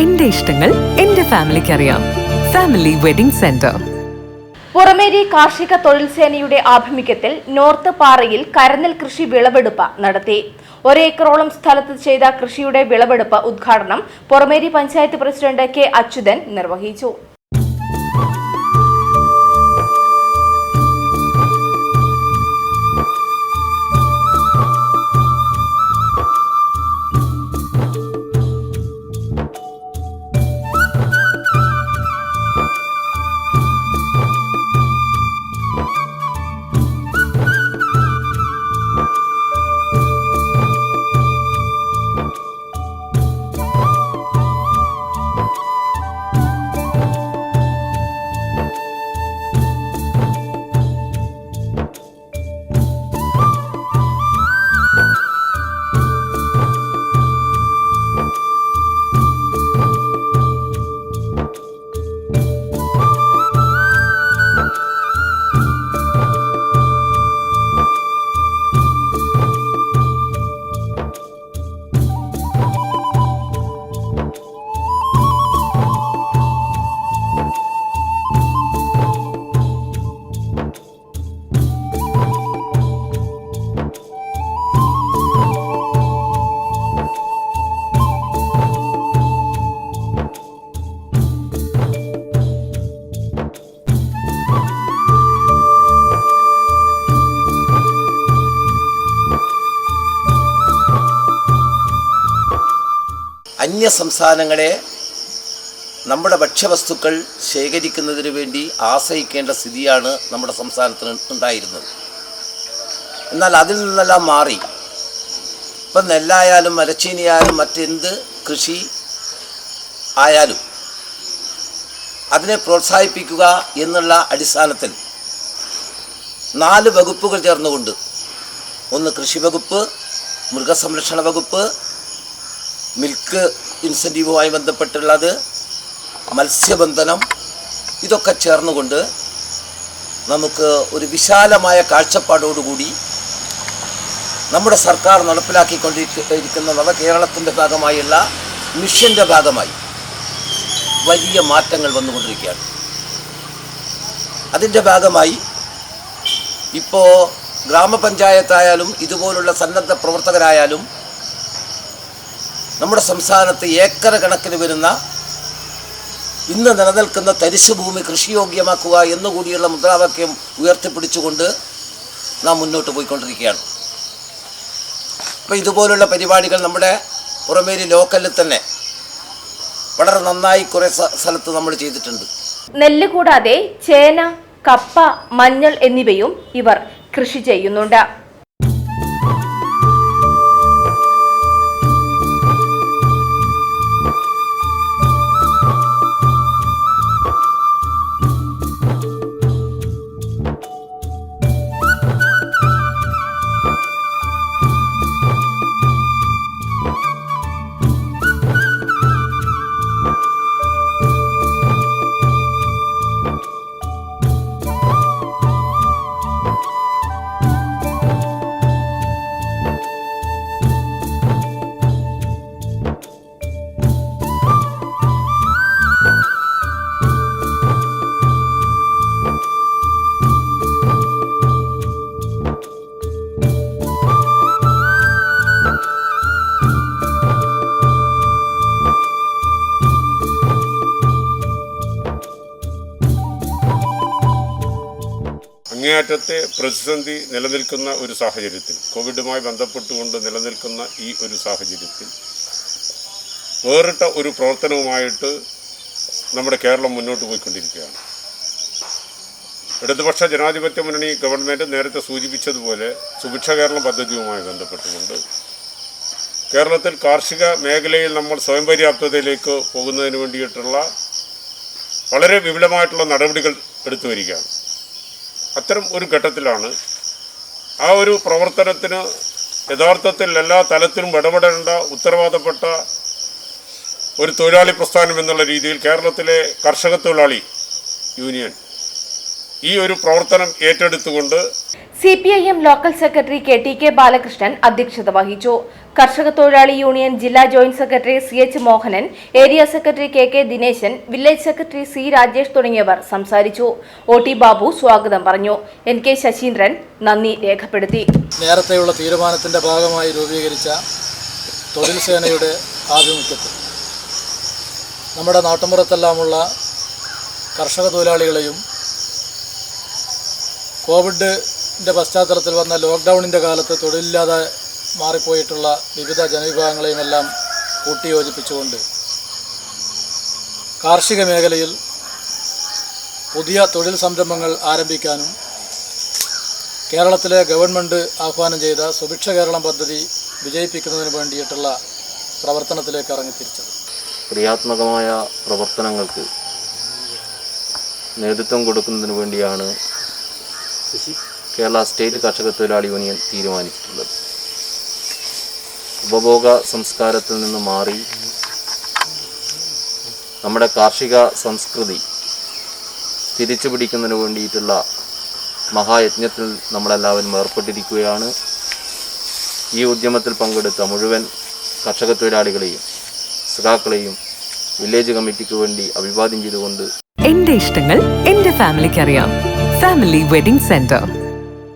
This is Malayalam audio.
എന്റെ ഇഷ്ടങ്ങൾ എന്റെ ഫാമിലിക്ക് അറിയാം ഫാമിലി വെഡിംഗ് സെന്റർ പുറമേരി കാർഷിക തൊഴിൽ സേനയുടെ ആഭിമുഖ്യത്തിൽ നോർത്ത് പാറയിൽ കരനെൽ കൃഷി വിളവെടുപ്പ് നടത്തി. ഒരേക്കറോളം സ്ഥലത്ത് ചെയ്ത കൃഷിയുടെ വിളവെടുപ്പ് ഉദ്ഘാടനം പുറമേരി പഞ്ചായത്ത് പ്രസിഡന്റ് കെ അച്യുതൻ നിർവഹിച്ചു. അന്യ സംസ്ഥാനങ്ങളെ നമ്മുടെ ഭക്ഷ്യവസ്തുക്കൾ ശേഖരിക്കുന്നതിന് വേണ്ടി ആശ്രയിക്കേണ്ട സ്ഥിതിയാണ് നമ്മുടെ സംസ്ഥാനത്തിന് ഉണ്ടായിരുന്നത്. എന്നാൽ അതിൽ നിന്നെല്ലാം മാറി. ഇപ്പം നെല്ലായാലും മരച്ചീനിയായാലും മറ്റെന്ത് കൃഷി ആയാലും അതിനെ പ്രോത്സാഹിപ്പിക്കുക എന്നുള്ള അടിസ്ഥാനത്തിൽ നാല് വകുപ്പുകൾ ചേർന്നുകൊണ്ട് ഒന്ന് കൃഷി വകുപ്പ് മൃഗസംരക്ഷണ വകുപ്പ് മിൽക്ക് ഇൻസെന്റീവുമായി ബന്ധപ്പെട്ടുള്ളത് മത്സ്യബന്ധനം ഇതൊക്കെ ചേർന്നുകൊണ്ട് നമുക്ക് ഒരു വിശാലമായ കാഴ്ചപ്പാടോടുകൂടി നമ്മുടെ സർക്കാർ നടപ്പിലാക്കിക്കൊണ്ടിരിക്കുന്ന നവകേരളത്തിന്റെ ഭാഗമായുള്ള മിഷന്റെ ഭാഗമായി വലിയ മാറ്റങ്ങൾ വന്നുകൊണ്ടിരിക്കുകയാണ്. അതിന്റെ ഭാഗമായി ഇപ്പോൾ ഗ്രാമപഞ്ചായത്തായാലും ഇതുപോലുള്ള സന്നദ്ധ പ്രവർത്തകരായാലും നമ്മുടെ സംസ്ഥാനത്ത് ഏക്കർ കണക്കിന് വരുന്ന ഇന്ന് നിലനിൽക്കുന്ന തരിശു ഭൂമി കൃഷിയോഗ്യമാക്കുക എന്നുകൂടിയുള്ള മുദ്രാവാക്യം ഉയർത്തിപ്പിടിച്ചുകൊണ്ട് നാം മുന്നോട്ട് പോയിക്കൊണ്ടിരിക്കുകയാണ്. അപ്പോൾ ഇതുപോലുള്ള പരിപാടികൾ നമ്മുടെ പുറമേരി ലോക്കലിൽ തന്നെ വളരെ നന്നായി കുറേ സ്ഥ- സ്ഥലത്ത് നമ്മൾ ചെയ്തിട്ടുണ്ട്. നെല്ല് കൂടാതെ ചേന കപ്പ മഞ്ഞൾ എന്നിവയും ഇവർ കൃഷി ചെയ്യുന്നുണ്ട്. അങ്ങേയറ്റത്തെ പ്രതിസന്ധി നിലനിൽക്കുന്ന ഒരു സാഹചര്യത്തിൽ കോവിഡുമായി ബന്ധപ്പെട്ടുകൊണ്ട് നിലനിൽക്കുന്ന ഈ ഒരു സാഹചര്യത്തിൽ വേറിട്ട ഒരു പ്രവർത്തനവുമായിട്ട് നമ്മുടെ കേരളം മുന്നോട്ട് പോയിക്കൊണ്ടിരിക്കുകയാണ്. ഇടതുപക്ഷ ജനാധിപത്യ മുന്നണി ഗവൺമെന്റ് നേരത്തെ സൂചിപ്പിച്ചതുപോലെ സുഭിക്ഷ കേരളം പദ്ധതിയുമായി ബന്ധപ്പെട്ടുകൊണ്ട് കേരളത്തിൽ കാർഷിക മേഖലയിൽ നമ്മൾ സ്വയം പര്യാപ്തതയിലേക്ക് പോകുന്നതിന് വേണ്ടിയിട്ടുള്ള വളരെ വിപുലമായിട്ടുള്ള നടപടികൾ എടുത്തു വരികയാണ്. അത്തരം ഒരു ഘട്ടത്തിലാണ് ആ ഒരു പ്രവർത്തനത്തിന് യഥാർത്ഥത്തിൽ എല്ലാ തലത്തിലും ഇടപെടേണ്ട ഉത്തരവാദപ്പെട്ട ഒരു തൊഴിലാളി പ്രസ്ഥാനം എന്നുള്ള രീതിയിൽ കേരളത്തിലെ കർഷക തൊഴിലാളി യൂണിയൻ ഈ ഒരു പ്രവർത്തനം ഏറ്റെടുത്തുകൊണ്ട് C P I M local secretary K T K Balakrishnan അധ്യക്ഷത വഹിച്ചു. കർഷക തൊഴിലാളി യൂണിയൻ ജില്ലാ joint secretary C H Mohanan area secretary K K Dineshan village secretary C Rajesh തുടങ്ങിയവർ സംസാരിച്ചു. ഒ ടി ബാബു സ്വാഗതം പറഞ്ഞു. എൻ കെ ശശീന്ദ്രൻ നന്ദി രേഖപ്പെടുത്തി. നേരത്തെയുള്ള തീരുമാനത്തിന്റെ ഭാഗമായി രൂപീകരിച്ച തൊഴിൽ സേനയുടെ ആഭിമുഖ്യത്തിൽ നമ്മുടെ നാട്ടുമ്പുറത്തെല്ലാമുള്ള കർഷക തൊഴിലാളികളെയും കോവിഡിന്റെ പശ്ചാത്തലത്തിൽ വന്ന ലോക്ക്ഡൗണിന്റെ കാലത്ത് തൊഴിലില്ലാതെ മാറിപ്പോയിട്ടുള്ള വിവിധ ജനവിഭാഗങ്ങളെയും എല്ലാം കൂട്ടിയോജിപ്പിച്ചുകൊണ്ട് കാർഷിക മേഖലയിൽ പുതിയ തൊഴിൽ സംരംഭങ്ങൾ ആരംഭിക്കാനും കേരളത്തിലെ ഗവൺമെന്റ് ആഹ്വാനം ചെയ്ത സുഭിക്ഷ കേരളം പദ്ധതി വിജയിപ്പിക്കുന്നതിന് വേണ്ടിയിട്ടുള്ള പ്രവർത്തനത്തിലേക്ക് ഇറങ്ങിത്തിരിച്ചത് ക്രിയാത്മകമായ പ്രവർത്തനങ്ങൾക്ക് നേതൃത്വം കൊടുക്കുന്നതിന് വേണ്ടിയാണ് കേരള സ്റ്റേറ്റ് കർഷക തൊഴിലാളി യൂണിയൻ തീരുമാനിച്ചിട്ടുള്ളത്. ഉപഭോഗ സംസ്കാരത്തിൽ നിന്ന് മാറി നമ്മുടെ കാർഷിക സംസ്കൃതി തിരിച്ചു പിടിക്കുന്നതിന് വേണ്ടിയിട്ടുള്ള മഹായജ്ഞത്തിൽ നമ്മളെല്ലാവരും ഏർപ്പെട്ടിരിക്കുകയാണ്. ഈ ഉദ്യമത്തിൽ പങ്കെടുത്ത മുഴുവൻ കർഷക തൊഴിലാളികളെയും സഖാക്കളെയും വില്ലേജ് കമ്മിറ്റിക്ക് വേണ്ടി അഭിവാദ്യം ചെയ്തുകൊണ്ട് എന്റെ ഇഷ്ടങ്ങൾ എന്റെ ഫാമിലിക്ക് അറിയാം ഫാമിലി വെഡിംഗ് സെന്റർ.